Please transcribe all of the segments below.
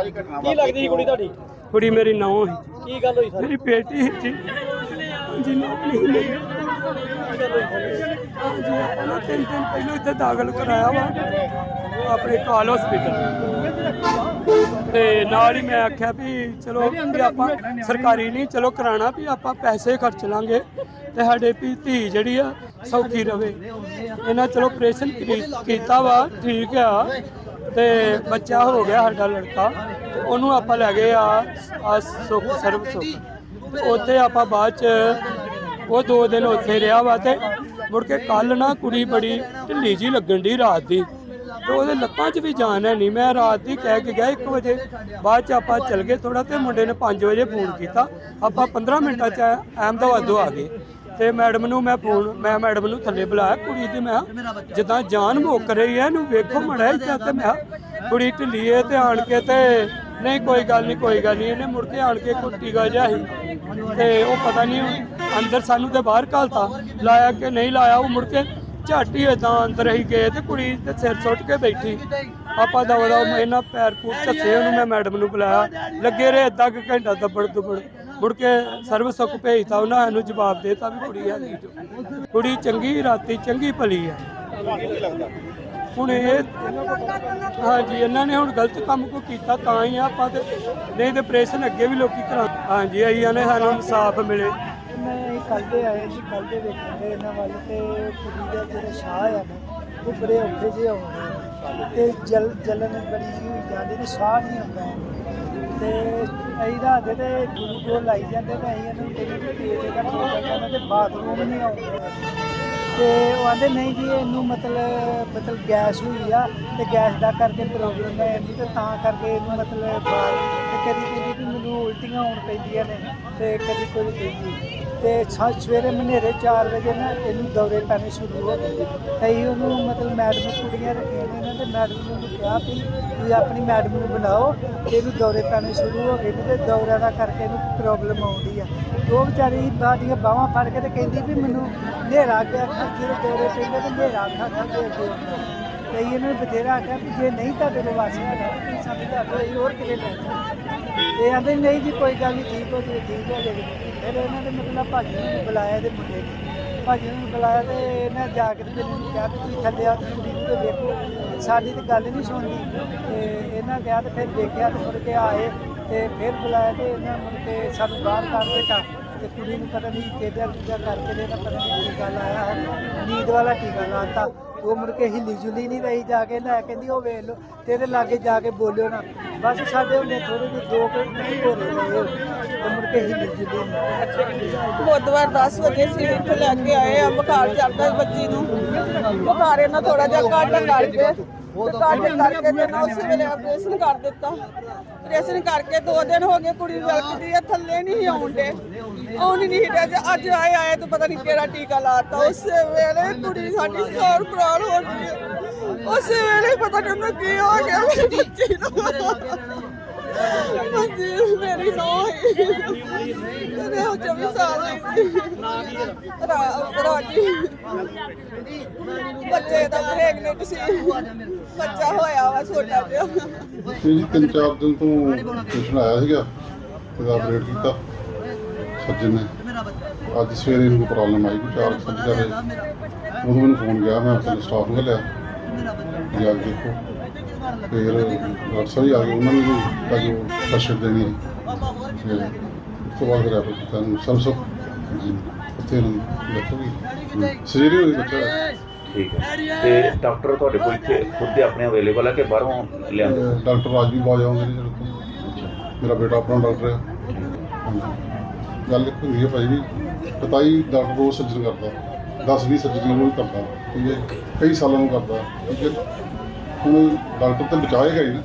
ਸਾਰੀ ਘਟਨਾ ਕੀ ਲੱਗਦੀ ਸੀ ਕੁੜੀ ਤੁਹਾਡੀ? ਕੁੜੀ ਮੇਰੀ ਨੌਂ ਸੀ ਕੀ ਗੱਲ ਹੋਈ ਸਰ? ਮੇਰੀ ਬੇਟੀ ਸੀ ਜੀ। ਹਾਂਜੀ ਨੌਂ ਨਹੀਂ ਮੇਰੀ ਹਾਂਜੀ ਆਪਾਂ ਨਾ ਤਿੰਨ ਦਿਨ ਪਹਿਲਾਂ ਇੱਥੇ ਦਾਖਲ ਕਰਾਇਆ ਵਾ। ਆਪਣੇ ਕਾਲ ਹਸਪੀਟਲ ਤੇ ਨਾਲ ਹੀ ਮੈਂ ਆਖਿਆ ਵੀ ਚਲੋ ਵੀ ਆਪਾਂ ਸਰਕਾਰੀ ਨਹੀਂ ਚਲੋ ਕਰਾਣਾ ਵੀ ਆਪਾਂ ਪੈਸੇ ਖਰਚ ਲਾਂਗੇ। ਤੇ ਸਾਡੇ ਵੀ ਧੀ ਜਿਹੜੀ ਆ ਸੌਖੀ ਰਵੇ। ਇਹਨਾਂ ਚਲੋ ਆਪਰੇਸ਼ਨ ਕੀਤਾ ਵਾ ਠੀਕ ਆ। ਤੇ ਬੱਚਾ ਹੋ ਗਿਆ ਸਾਡਾ ਲੜਕਾ, ਤੇ ਉਹਨੂੰ ਆਪਾਂ ਲੈ ਗਏ ਆ ਆ ਸੁੱਖ ਸਰਬ ਸੁੱਖ। ਉੱਥੇ ਆਪਾਂ ਬਾਅਦ ਚ ਉਹ ਦੋ ਦਿਨ ਉੱਥੇ ਰਿਹਾ ਵਾ ਤੇ ਮੁੜ ਕੇ ਕੱਲ ਨਾ ਕੁੜੀ ਬੜੀ ਢਿੱਲੀ ਜੀ ਲੱਗਣ ਦੀ ਰਾਤ ਦੀ। ਤੇ ਉਹਦੇ ਲੱਤਾਂ 'ਚ ਵੀ ਜਾਨ ਹੈ ਨਹੀਂ। ਮੈਂ ਰਾਤ ਦੀ ਕਹਿ ਕੇ ਗਿਆ 1 ਵਜੇ। ਬਾਅਦ ਚ ਆਪਾਂ ਚੱਲ ਗਏ ਥੋੜਾ ਤੇ ਮੁੰਡੇ ਨੇ 5 ਵਜੇ ਫੋਨ ਕੀਤਾ। ਆਪਾਂ 15 ਮਿੰਟਾਂ 'ਚ ਅਹਿਮਦਾਬਾਦੋਂ ਆ ਗਏ। ਤੇ ਮੈਡਮ ਨੂੰ ਮੈਂ ਫੋਨ ਮੈਂ ਮੈਡਮ ਨੂੰ ਥੱਲੇ ਬੁਲਾਇਆ ਕੁੜੀ ਦੀ ਮੈਂ ਕਿਹਾ, ਜਿੱਦਾਂ ਜਾਨ ਮੁੱਕ ਰਹੀ ਹੈ ਇਹਨੂੰ ਵੇਖੋ ਮੜਾ ਇੱਥੇ ਤੇ ਮੈਂ ਕਿਹਾ, ਕੁੜੀ ਢਿੱਲੀ ਏ ਤੇ ਆਣ ਕੇ ਤੇ ਨਹੀਂ ਕੋਈ ਗੱਲ ਨਹੀਂ ਕੋਈ ਗੱਲ ਨਹੀਂ ਇਹਨੇ ਮੁੜ ਕੇ ਆਣ ਕੇ ਕੁੱਟੀ ਟੀਕਾ ਜਿਹਾ ਤੇ ਉਹ ਪਤਾ ਨਹੀਂ ਅੰਦਰ ਸਾਨੂੰ ਤੇ ਬਾਹਰ ਘਾਲਤਾ ਲਾਇਆ ਕਿ ਨਹੀਂ ਲਾਇਆ ਉਹ ਮੁੜ ਕੇ ਝੱਟ ਹੀ ਏਦਾਂ ਅੰਦਰ ਹੀ ਗਏ ਤੇ ਕੁੜੀ ਤੇ ਸਿਰ ਸੁੱਟ ਕੇ ਬੈਠੀ। ਆਪਾਂ ਦਵਾ ਦਾ ਇਹਨਾਂ ਪੈਰ ਪੂਰ ਝੱਸੇ ਉਹਨੂੰ ਮੈਂ ਮੈਡਮ ਨੂੰ ਬੁਲਾਇਆ ਲੱਗੇ ਰਹੇ ਅੱਧਾ ਕੁ ਘੰਟਾ ਦੱਬੜ ਦੁਬੜ ਮੁੜ ਕੇ ਸਰਵ ਸੁੱਖ ਭੇਜਤਾ ਉਹਨਾਂ ਨੂੰ ਜਵਾਬ ਦੇਤਾ ਵੀ ਕੁੜੀ ਹੈ ਨਹੀਂ ਜੋ ਕੁੜੀ ਚੰਗੀ, ਰਾਤੀ ਚੰਗੀ ਭਲੀ ਹੈ ਹੁਣ ਇਹ ਹਾਂਜੀ, ਇਹਨਾਂ ਨੇ ਹੁਣ ਗਲਤ ਕੰਮ ਕੋ ਕੀਤਾ ਤਾਂ ਹੀ ਆ ਆਪਾਂ ਤੇ ਨਹੀਂ ਤੇ ਆਪਰੇਸ਼ਨ ਅੱਗੇ ਵੀ ਲੋਕੀ ਕਰਾ ਹਾਂਜੀ, ਆਈਆਂ ਨੇ ਸਾਨੂੰ ਇਨਸਾਫ ਮਿਲੇ। ਮੈਂ ਇਹ ਕੱਲ੍ਹ ਦੇ ਆਏ ਸੀ, ਕੱਲ੍ਹ ਦੇ ਵੇਖਣ ਦੇ ਇਹਨਾਂ ਵੱਲ ਤੇ ਕੁੜੀ ਦਾ ਜਿਹੜਾ ਸ਼ਾਹ ਆ ਨਾ, ਉਹ ਬੜੇ ਔਖੇ ਜਿਹੇ ਆਉਂਦੇ ਨੇ ਤੇ ਜਲ ਜਲਨ ਬੜੀ ਜਿਹੀ ਹੋਈ ਜਾਂਦੀ ਤੇ ਸਾਹ ਨਹੀਂ ਆਉਂਦਾ। ਇਹਨੂੰ। ਤੇ ਅਸੀਂ ਰਾਤ ਦੇ ਤੇ ਗਲੂਕੋਜ਼ ਲਾਈ ਜਾਂਦੇ ਤੇ ਅਸੀਂ ਇਹਨੂੰ ਕਹਿੰਦੇ ਵੀ ਦਾ ਪ੍ਰੋਗਰਾਮ ਕਰਨਾ ਤੇ ਬਾਥਰੂਮ ਨਹੀਂ ਆਉਂਦੇ। ਤੇ ਉਹ ਆਂਦੇ, ਨਹੀਂ ਜੀ, ਇਹਨੂੰ ਮਤਲਬ ਮਤਲਬ ਗੈਸ ਹੋਈ ਆ ਤੇ ਗੈਸ ਦਾ ਕਰਕੇ ਪ੍ਰੋਬਲਮ ਹੈ ਇਹਨੂੰ ਤੇ ਤਾਂ ਕਰਕੇ ਇਹਨੂੰ ਮਤਲਬ ਬਾਹਰ ਤੇ ਕਦੀ ਕਹਿੰਦੀ ਵੀ ਮੈਨੂੰ ਉਲਟੀਆਂ ਹੋਣ ਪੈਂਦੀਆਂ ਨੇ ਤੇ ਕਦੀ ਕੋਈ ਕਹਿੰਦੀ ਤੇ ਸਵੇਰੇ ਮਨੇਰੇ 4 ਵਜੇ ਨਾ ਇਹਨੂੰ ਦੌਰੇ ਪੈਣੇ ਸ਼ੁਰੂ ਹੋ ਗਏ ਤੇ ਅਸੀਂ ਉਹਨੂੰ ਮਤਲਬ ਮੈਡਮ ਕੁੜੀਆਂ ਰੱਖੀਆਂ ਨੇ ਨਾ ਤੇ ਮੈਡਮ ਨੂੰ ਕਿਹਾ ਵੀ ਤੁਸੀਂ ਆਪਣੀ ਮੈਡਮ ਨੂੰ ਬੁਲਾਓ ਤੇ ਇਹਨੂੰ ਦੌਰੇ ਪੈਣੇ ਸ਼ੁਰੂ ਹੋ ਗਏ ਨੇ ਤੇ ਦੌਰਿਆਂ ਦਾ ਕਰਕੇ ਇਹਨੂੰ ਪ੍ਰੋਬਲਮ ਆਉਂਦੀ ਆ। ਉਹ ਵਿਚਾਰੀ ਬਾਡੀਆਂ ਬਾਹਾਂ ਫੜ ਕੇ ਤੇ ਕਹਿੰਦੀ ਵੀ ਮੈਨੂੰ ਹਨੇਰਾ ਗਿਆ ਖੱਜੀ ਦੇ ਦੌਰੇ ਪੈਂਦੇ ਤੇ ਹਨੇਰਾ ਖਾ ਖਾ ਅੱਗੇ। ਤੇ ਇਹਨਾਂ ਨੇ ਬਥੇਰਾ ਆਖਿਆ ਵੀ ਜੇ ਨਹੀਂ ਤੁਹਾਡੇ ਕੋਲ ਵਾਸੀ ਹੈਗਾ ਤਾਂ ਤੁਸੀਂ ਸਾਡੇ ਘਰ ਤੋਂ ਅਸੀਂ ਹੋਰ ਕਿਤੇ ਲੈ ਜਾਓ। ਤੇ ਆਂਦੇ ਨਹੀਂ ਜੀ, ਕੋਈ ਗੱਲ ਨਹੀਂ, ਠੀਕ ਹੋ ਜੇ ਠੀਕ ਹੋ ਜਾਏਗੀ ਫਿਰ ਇਹਨਾਂ ਦੇ ਮਤਲਬ ਭਾਜੀ ਨੂੰ ਬੁਲਾਇਆ ਤੇ ਮੁੰਡੇ ਨੂੰ। ਭਾਜੀ ਨੂੰ ਬੁਲਾਇਆ ਤੇ ਇਹਨਾਂ ਜਾ ਕੇ ਤੇ ਮੈਨੂੰ ਕਿਹਾ ਵੀ ਤੁਸੀਂ ਥੱਲੇ ਆ, ਤੁਸੀਂ ਕੁੜੀ ਤੇ ਵੇਖੋ। ਸਾਡੀ ਤੇ ਗੱਲ ਨਹੀਂ ਸੁਣਦੀ ਤੇ ਇਹਨਾਂ ਗਿਆ ਤੇ ਫਿਰ ਦੇਖਿਆ ਤੇ ਮੁੜ ਕੇ ਆਏ ਤੇ ਫਿਰ ਬੁਲਾਇਆ ਤੇ ਇਹਨਾਂ ਮੁੜ ਕੇ ਸਾਨੂੰ ਬਾਹਰ ਕੱਢ ਦਿੱਤਾ। ਤੇ ਕੁੜੀ ਨੂੰ ਪਤਾ ਨਹੀਂ ਕਿਹੜਾ ਟੀਕਾ ਕਰਕੇ ਦੇ ਨਾ ਪਤਾ ਨਹੀਂ ਕੀ ਗੱਲ ਆਇਆ। ਨੀਂਦ ਵਾਲਾ ਟੀਕਾ ਲਾਤਾ ਉਹ ਮੁੜ ਕੇ ਹਿੱਲੀ ਜੁਲੀ ਨਹੀਂ ਰਹੀ ਜਾ ਕੇ, ਲੈ ਕਹਿੰਦੀ ਉਹ ਵੇਖ ਲਓ ਤੇ ਲਾਗੇ ਜਾ ਕੇ ਬੋਲਿਓ ਨਾ। ਬਸ ਸਾਡੇ ਹੁੰਦੇ ਥੋੜੇ ਜਿਹੇ ਦੋ ਕੁ ਨਹੀਂ ਹੋ ਰਹੇ ਨੇ ਤੇ ਮੁੜ ਕੇ ਹਿੱਲੀ ਜੁਲੀ ਨਹੀਂ। ਬੁੱਧਵਾਰ 10 ਵਜੇ ਸੀ ਇੱਥੇ ਲੈ ਕੇ ਆਏ ਆ, ਬੁਖਾਰ ਚੜਦਾ ਬੱਚੀ ਨੂੰ। ਬੁਖਾਰ ਇਹਨਾਂ ਥੋੜਾ ਜਿਹਾ ਘੱਟ ਕਰਕੇ ਤੇ ਘੱਟ ਕਰਕੇ ਤੇ ਨਾ ਉਸੇ ਵੇਲੇ ਆਪਰੇਸ਼ਨ ਕਰ ਦਿੱਤਾ। ਆਪਰੇਸ਼ਨ ਕਰਕੇ ਦੋ ਦਿਨ ਹੋ ਗਏ, ਕੁੜੀ ਵਲਕਦੀ ਆ ਥੱਲੇ ਨਹੀਂ ਆਉਣ ਦੇ ਆਉਣ ਹੀ ਨਹੀਂ ਹਿੱਟਿਆ ਜੇ ਅੱਜ ਆਏ ਆਏ ਤਾਂ ਪਤਾ ਨਹੀਂ ਕਿਹੜਾ ਟੀਕਾ ਲਾਤਾ। ਉਸੇ ਵੇਲੇ ਕੁੜੀ ਸਾਡੀ ਸਾਰ ਪ੍ਰਾਣ ਹੋ ਗਈ। ਉਸੇ ਵੇਲੇ ਪਤਾ ਨਹੀਂ ਉਹਨੂੰ ਕੀ ਹੋ ਗਿਆ, ਮੇਰੀ ਬੱਚੀ ਨੂੰ। ਹਾਂਜੀ, ਮੇਰੀ ਨੌਂ ਹੈ ਇਹਦੇ ਉਹ 24 ਸਾਲ ਦੀ ਸੀ। ਰਾ- ਰਾਜੀ ਬੱਚੇ ਦਾ ਪ੍ਰੈਗਨੈਂਟ ਸੀ। ਬੱਚਾ ਹੋਇਆ ਵਾ ਛੋਟਾ ਜਿਹਾ। ਇਹ ਜੀ ਤਿੰਨ ਚਾਰ ਦਿਨ ਤੋਂ ਪੇਸ਼ੈਂਟ ਆਇਆ ਸੀਗਾ ਉਹਦਾ ਆਪਰੇਟ ਕੀਤਾ। ਸੱਜਣ ਨੇ। ਅੱਜ ਸਵੇਰੇ ਇਹਨੂੰ ਪ੍ਰੋਬਲਮ ਆਈ ਕੋਈ ਚਾਰ ਸੱਜਣ ਦੇ ਉਦੋਂ ਮੈਨੂੰ ਫੋਨ ਗਿਆ ਮੈਂ ਆਪਣੇ ਸਟਾਫ ਨੂੰ ਲਿਆ ਜਾ ਕੇ ਦੇਖੋ। ਫਿਰ ਡਾਕਟਰ ਸਾਹਿਬ ਹੀ ਆ ਗਏ ਉਹਨਾਂ ਨੇ ਤਾਂ ਜੋ ਫਸਟ ਦੇਣੀ ਫਿਰ ਤੋਂ ਬਾਅਦ ਰੈਫਰ ਕੀਤਾ ਨੂੰ ਸਰਸੋ ਜੀ ਉੱਥੇ ਨੂੰ ਦੇਖੋਗੀ ਸਵੇਰੇ ਹੋਈ ਬੱਚਾ। ਠੀਕ ਹੈ। ਤੇ ਡਾਕਟਰ ਤੁਹਾਡੇ ਕੋਲ ਇੱਥੇ ਖੁਦ ਦੇ ਆਪਣੇ ਅਵੇਲੇਬਲ ਹੈ ਕਿ ਬਾਹਰੋਂ ਲਿਆਂਦੇ ਤੇ ਡਾਕਟਰ ਰਾਜਵੀਰ ਬਾਜ ਆਉਂਦੇ ਨੇ। ਮੇਰਾ ਬੇਟਾ ਆਪਣਾ ਡਾਕਟਰ ਹੈ। ਗੱਲ ਇੱਕ ਹੁੰਦੀ ਹੈ ਭਾਈ ਵੀ ਪਤਾਈ ਡਾਕਟਰ ਰੋਜ਼ ਸੱਜਣ ਕਰਦਾ 10 20 ਸੱਜਣ ਰੋਜ਼ ਕਰਦਾ, ਠੀਕ ਹੈ, ਕਈ ਸਾਲਾਂ ਨੂੰ ਕਰਦਾ, ਠੀਕ ਹੈ। ਹੁਣ ਡਾਕਟਰ ਤਾਂ ਬਚਾਏਗਾ ਹੀ ਨਾ।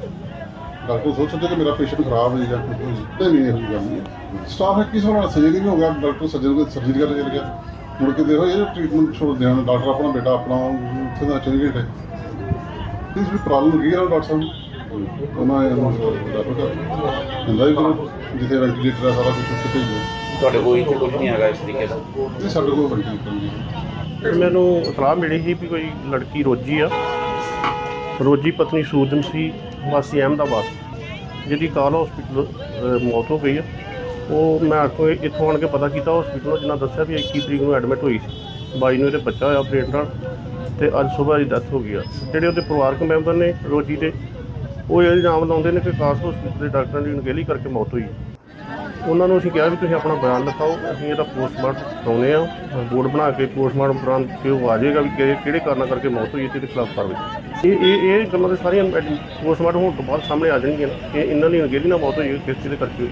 ਡਾਕਟਰ ਸੋਚ ਸਕਦੇ ਕਿ ਮੇਰਾ ਪੇਸ਼ੈਂਟ ਖਰਾਬ ਹੋ ਜਾਂ ਕੁਝ ਹੋ ਜਾਏ ਨਹੀਂ ਇਹੋ ਜਿਹੀ ਗੱਲ ਨਹੀਂ ਸਟਾਫ ਇੱਕ ਕਿਸ ਨਾਲ ਸਰਜਰੀ ਵੀ ਹੋ ਗਿਆ, ਡਾਕਟਰ ਸੱਜਣ ਕੋਲ ਸਰਜਰੀ ਕਰਨ ਚਲ ਗਿਆ। ਮੁੜ ਕੇ ਦੇਖੋ, ਇਹ ਟ੍ਰੀਟਮੈਂਟ ਛੋੜ ਦੇਣਾ ਡਾਕਟਰ ਆਪਣਾ ਬੇਟਾ ਆਪਣਾ, ਉੱਥੇ ਦਾ ਚੰਗੀ ਹੈ ਇਸ ਵੀ ਪ੍ਰੋਬਲਮ ਕੀ ਹੈ ਡਾਕਟਰ ਸਾਹਿਬ? ਨੂੰ? ਉਹਨਾਂ ਨੇ ਰੈਫਰ ਕਰ ਜਿੱਥੇ ਵੈਂਟੀਲੇਟਰ ਸਾਰਾ ਕੁਝ ਉੱਥੇ ਭੇਜੋ। ਤੁਹਾਡੇ ਕੋਲ ਇੱਥੇ ਕੁਝ ਨਹੀਂ ਹੈਗਾ ਇਸ ਤਰੀਕੇ ਦਾ? ਇਹ ਸਾਡੇ ਕੋਲ ਵੈਂਟੀਲੇਟਰ ਨਹੀਂ ਮੈਨੂੰ ਇਤਲਾਹ ਮਿਲੀ ਸੀ ਵੀ ਕੋਈ ਲੜਕੀ ਰੋਜੀ ਆ। ਰੋਜੀ ਪਤਨੀ ਸੂਰਜਨ ਸੀ ਵਾਸੀ ਅਹਿਮਦਾਬਾਦ। ਜਿਹਦੀ ਕਾਲ ਹਸਪੀਟਲ ਮੌਤ ਹੋ ਗਈ ਹੈ ਉਹ ਮੈਂ ਆਖੋ ਇੱਥੋਂ ਆਣ ਕੇ ਪਤਾ ਕੀਤਾ ਹਸਪੀਟਲੋਂ ਜਿਨ੍ਹਾਂ ਦੱਸਿਆ ਵੀ 21 ਤਰੀਕ ਨੂੰ ਐਡਮਿਟ ਹੋਈ ਸੀ। ਬਾਈ ਨੂੰ ਇਹਦੇ ਬੱਚਾ ਹੋਇਆ ਬ੍ਰੇਨ ਨਾਲ ਤੇ ਅੱਜ ਸਵੇਰ ਦੀ ਡੈਥ ਹੋ ਗਈ ਆ। ਜਿਹੜੇ ਉਹਦੇ ਪਰਿਵਾਰਕ ਮੈਂਬਰ ਨੇ ਰੋਜੀ ਦੇ ਉਹ ਇਹ ਇਲਜ਼ਾਮ ਲਾਉਂਦੇ ਨੇ ਕਿ ਖਾਸ ਹਸਪੀਟਲ ਦੇ ਡਾਕਟਰਾਂ ਦੀ ਅਣਗਹਿਲੀ ਕਰਕੇ ਮੌਤ ਹੋਈ ਉਹਨਾਂ ਨੂੰ ਅਸੀਂ ਕਿਹਾ ਵੀ ਤੁਸੀਂ ਆਪਣਾ ਬਿਆਨ ਲਿਖਾਓ, ਅਸੀਂ ਇਹਦਾ ਪੋਸਟਮਾਰਟਮ ਕਰਾਉਨੇ ਆ ਬੋਰਡ ਬਣਾ ਕੇ ਪੋਸਟਮਾਰਟਮ ਦੌਰਾਨ ਕਿ ਉਹ ਆ ਜਾਏਗਾ ਵੀ ਕਿਹੜੇ ਕਿਹੜੇ ਕਾਰਨਾਂ ਕਰਕੇ ਮੌਤ ਹੋਈ ਹੈ ਤੇ ਇਹਦੇ ਖਿਲਾਫ ਕਾਰਵਾਈ। ਇਹ ਇਹ ਇਹ ਗੱਲਾਂ ਦੇ ਸਾਰੀਆਂ ਪੋਸਟਮਾਰਟਮ ਹੋਣ ਤੋਂ ਬਾਅਦ ਸਾਹਮਣੇ ਆ ਜਾਣਗੀਆਂ ਕਿ ਇਹਨਾਂ ਦੀ ਅਣਗਹਿਲੀ ਨਾਲ ਮੌਤ ਹੋਈ ਹੈ ਕਿਸ ਚੀਜ਼ ਦੇ ਕਰਕੇ ਹੋਈ।